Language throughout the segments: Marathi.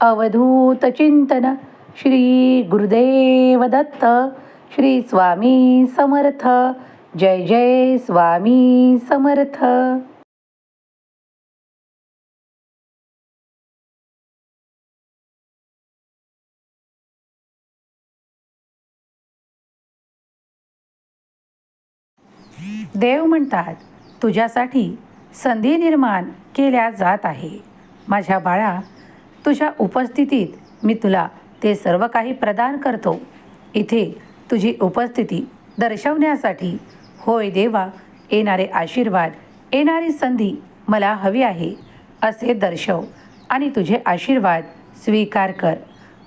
अवधूत चिंतन श्री गुरुदेव दत्त श्री स्वामी समर्थ जय जय स्वामी समर्थ. देव म्हणतात तुझ्यासाठी संधी निर्माण केल्या जात आहे. माझ्या बाळा तुझ्या उपस्थितीत मी तुला ते सर्व काही प्रदान करतो. इथे तुझी उपस्थिती दर्शवण्यासाठी होय देवा येणारे आशीर्वाद येणारी संधी मला हवी आहे. असे दर्शव आणि तुझे आशीर्वाद स्वीकार कर.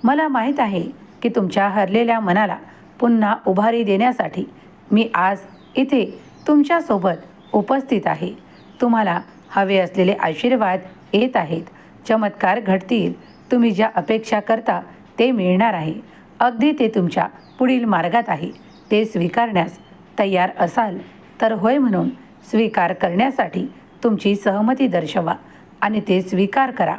मला माहीत आहे की तुमच्या हरलेल्या मनाला पुन्हा उभारी देण्यासाठी मी आज इथे तुमच्यासोबत उपस्थित आहे. तुम्हाला हवे असलेले आशीर्वाद येत आहेत. चमत्कार घडतील. तुम्ही ज्या अपेक्षा करता ते मिळणार आहे. अगदी ते तुमच्या पुढील मार्गात आहे. ते स्वीकारण्यास तयार असाल तर होय म्हणून स्वीकार करण्यासाठी तुमची सहमती दर्शवा आणि ते स्वीकार करा.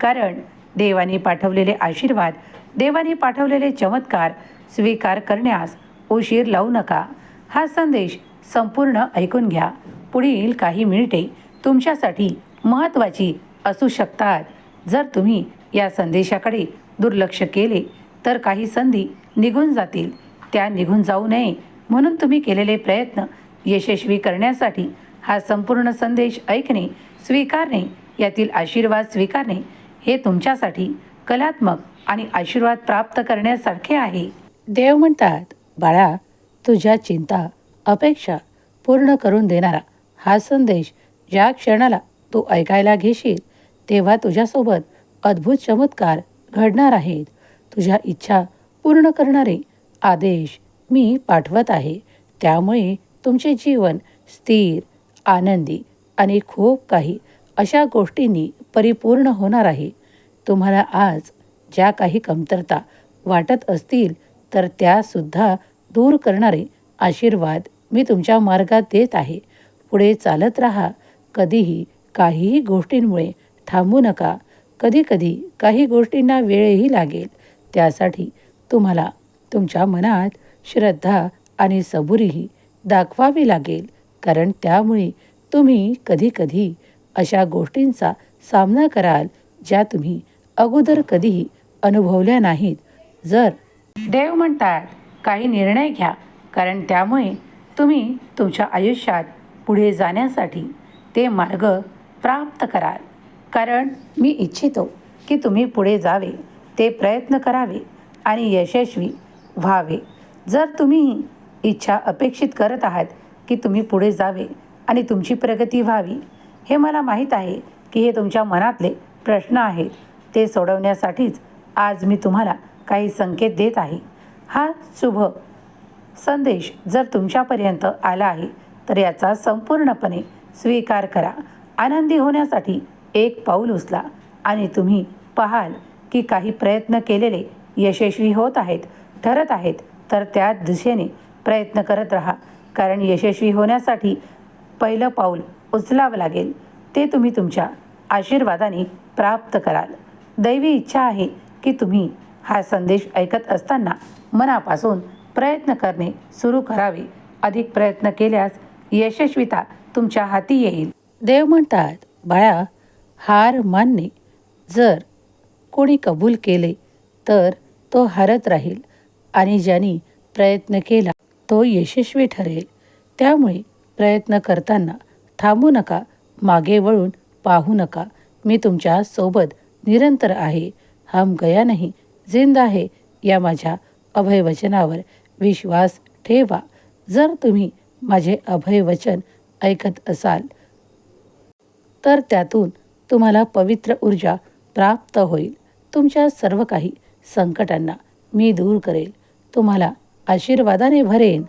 कारण देवाने पाठवलेले आशीर्वाद देवाने पाठवलेले चमत्कार स्वीकार करण्यास उशीर लावू नका. हा संदेश संपूर्ण ऐकून घ्या. पुढील काही मिनिटे तुमच्यासाठी महत्त्वाची असू शकतात. जर तुम्ही या संदेशाकडे दुर्लक्ष केले तर काही संधी निघून जातील. त्या निघून जाऊ नये म्हणून तुम्ही केलेले प्रयत्न यशस्वी करण्यासाठी हा संपूर्ण संदेश ऐकणे स्वीकारणे यातील आशीर्वाद स्वीकारणे हे तुमच्यासाठी कलात्मक आणि आशीर्वाद प्राप्त करण्यासारखे आहे. देव म्हणतात बाळा तुझ्या चिंता अपेक्षा पूर्ण करून देणारा हा संदेश ज्या क्षणाला तू ऐकायला घेशील तेव्हा तुझ्यासोबत अद्भुत चमत्कार घडणार आहेत. तुझ्या इच्छा पूर्ण करणारे आदेश मी पाठवत आहे. त्यामुळे तुमचे जीवन स्थिर आनंदी आणि खूप काही अशा गोष्टींनी परिपूर्ण होणार आहे. तुम्हाला आज ज्या काही कमतरता वाटत असतील तर त्यासुद्धा दूर करणारे आशीर्वाद मी तुमच्या मार्गात देत आहे. पुढे चालत राहा. कधीही काहीही गोष्टींमुळे थांबू नका. कधीकधी काही गोष्टींना वेळही लागेल. त्यासाठी तुम्हाला तुमच्या मनात श्रद्धा आणि सबुरीही दाखवावी लागेल. कारण त्यामुळे तुम्ही कधीकधी अशा गोष्टींचा सामना कराल ज्या तुम्ही अगोदर कधीही अनुभवल्या नाहीत. जर देव म्हणतात काही निर्णय घ्या. कारण त्यामुळे तुम्ही तुमच्या आयुष्यात पुढे जाण्यासाठी ते मार्ग प्राप्त कराल. कारण मी इच्छितो की तुम्ही पुढे जावे ते प्रयत्न करावे आणि यशस्वी व्हावे. जर तुम्ही इच्छा अपेक्षित करत आहात की तुम्ही पुढे जावे आणि तुमची प्रगती व्हावी हे मला माहीत आहे की हे तुमच्या मनातले प्रश्न आहेत. ते सोडवण्यासाठीच आज मी तुम्हाला काही संकेत देत आहे. हा शुभ संदेश जर तुमच्यापर्यंत आला आहे तर याचा संपूर्णपणे स्वीकार करा. आनंदी होण्यासाठी एक पाऊल उचला आणि तुम्ही पाहाल की काही प्रयत्न केलेले यशस्वी होत आहेत ठरत आहेत. तर त्या दिशेने प्रयत्न करत राहा. कारण यशस्वी होण्यासाठी पहिलं पाऊल उचलावं लागेल. ते तुम्ही तुमच्या आशीर्वादाने प्राप्त कराल. दैवी इच्छा आहे की तुम्ही हा संदेश ऐकत असताना मनापासून प्रयत्न करणे सुरू करावे. अधिक प्रयत्न केल्यास यशस्वीता तुमच्या हाती येईल. देव म्हणतात बाळा हार मानणे. जर कोणी कबूल केले तर तो हारत राहील आणि ज्यांनी प्रयत्न केला तो यशस्वी ठरेल. त्यामुळे प्रयत्न करताना थांबू नका मागे वळून पाहू नका. मी तुमच्यासोबत निरंतर आहे. हम गया नाही जिंद आहे या माझ्या अभयवचनावर विश्वास ठेवा. जर तुम्ही माझे अभयवचन ऐकत असाल तर त्यातून तुम्हाला पवित्र ऊर्जा प्राप्त होईल. तुमच्या सर्व काही संकटांना मी दूर करेल. तुम्हाला आशीर्वादाने भरेन.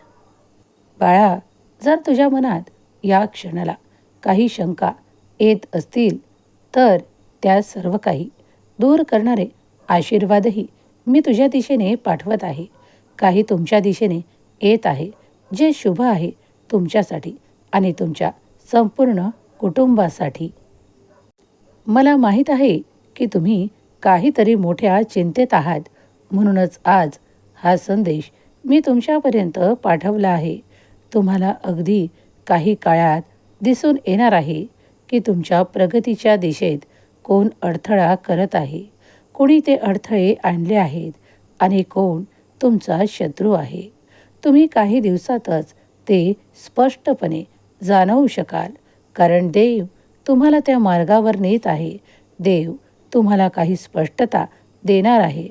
बाळा जर तुझ्या मनात या क्षणाला काही शंका येत असतील तर त्या सर्व काही दूर करणारे आशीर्वादही मी तुझ्या दिशेने पाठवत आहे. काही तुमच्या दिशेने येत आहे जे शुभ आहे तुमच्यासाठी आणि तुमच्या संपूर्ण कुटुंबासाठी. मला माहीत आहे की तुम्ही काहीतरी मोठ्या चिंतेत आहात. म्हणूनच आज हा संदेश मी तुमच्यापर्यंत पाठवला आहे. तुम्हाला अगदी काही काळात दिसून येणार आहे की तुमच्या प्रगतीच्या दिशेत कोण अडथळा करत आहे. कोणी ते अडथळे आणले आहेत आणि कोण तुमचा शत्रू आहे. तुम्ही काही दिवसातच ते स्पष्टपणे जाणवू शकाल. कारण देव तुम्हाला त्या मार्गावर नेत आहे. देव तुम्हाला काही स्पष्टता देणार आहे.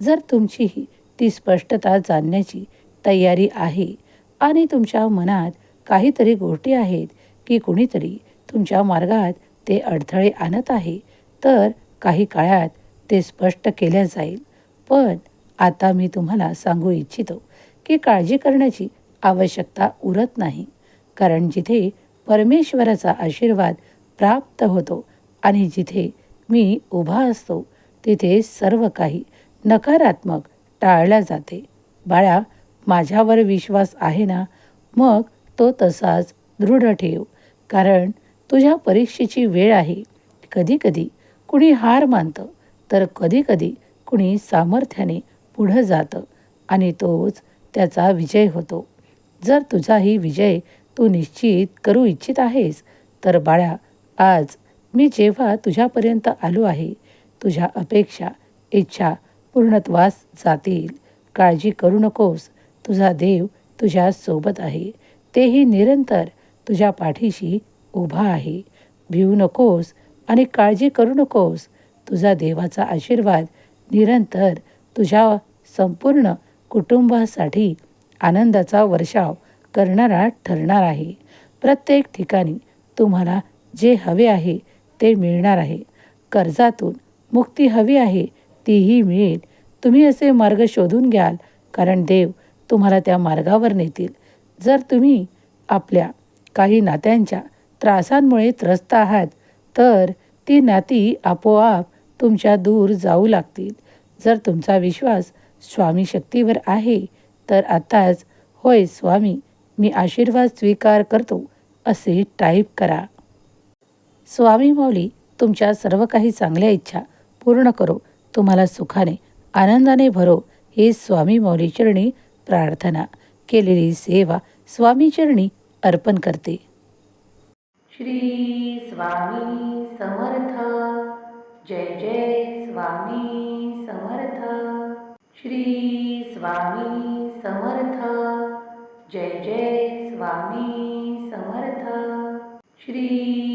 जर तुमचीही ती स्पष्टता जाणण्याची तयारी आहे आणि तुमच्या मनात काहीतरी गोष्टी आहेत की कुणीतरी तुमच्या मार्गात ते अडथळे आणत आहे तर काही काळात ते स्पष्ट केल्या जाईल. पण आता मी तुम्हाला सांगू इच्छितो की काळजी करण्याची आवश्यकता उरत नाही. कारण जिथे परमेश्वराचा आशीर्वाद प्राप्त होतो. आणि जिथे मी उभा असतो तिथे सर्व काही नकारात्मक टाळल्या जाते. बाळा माझ्यावर विश्वास आहे ना? मग तो तसाच दृढ ठेव. कारण तुझ्या परीक्षेची वेळ आहे. कधीकधी कुणी हार मानतं तर कधीकधी कुणी सामर्थ्याने पुढं जातं आणि तोच त्याचा विजय होतो. जर तुझाही विजय तू निश्चित करू इच्छित आहेस तर बाळा आज मी जेव्हा तुझ्यापर्यंत आलो आहे तुझ्या अपेक्षा इच्छा पूर्णत्वास जातील. काळजी करू नकोस. तुझा देव तुझ्या सोबत आहे. तेही निरंतर तुझ्या पाठीशी उभा आहे. भिवू नकोस आणि काळजी करू नकोस. तुझा देवाचा आशीर्वाद निरंतर तुझ्या संपूर्ण कुटुंबासाठी आनंदाचा वर्षाव करणारा ठरणार आहे. प्रत्येक ठिकाणी तुम्हाला जे हवे आहे ते मिळणार आहे. कर्जातून मुक्ती हवी आहे तीही मिळेल. तुम्ही असे मार्ग शोधून घ्याल कारण देव तुम्हाला त्या मार्गावर नेतील. जर तुम्ही आपल्या काही नात्यांच्या त्रासांमुळे त्रस्त आहात तर ती नाती आपोआप तुमच्या दूर जाऊ लागतील. जर तुमचा विश्वास स्वामी शक्तीवर आहे तर आताच होय स्वामी मी आशीर्वाद स्वीकार करतो असे टाईप करा. स्वामी माऊली तुमच्या सर्व काही चांगल्या इच्छा पूर्ण करो. तुम्हाला सुखाने आनंदाने भरो. ही स्वामी माऊली चरणी प्रार्थना. केलेली सेवा स्वामी चरणी अर्पण करते. श्री स्वामी समर्थ. जय जय स्वामी समर्थ. श्री स्वामी समर्थ. जय जय स्वामी समर्थ. श्री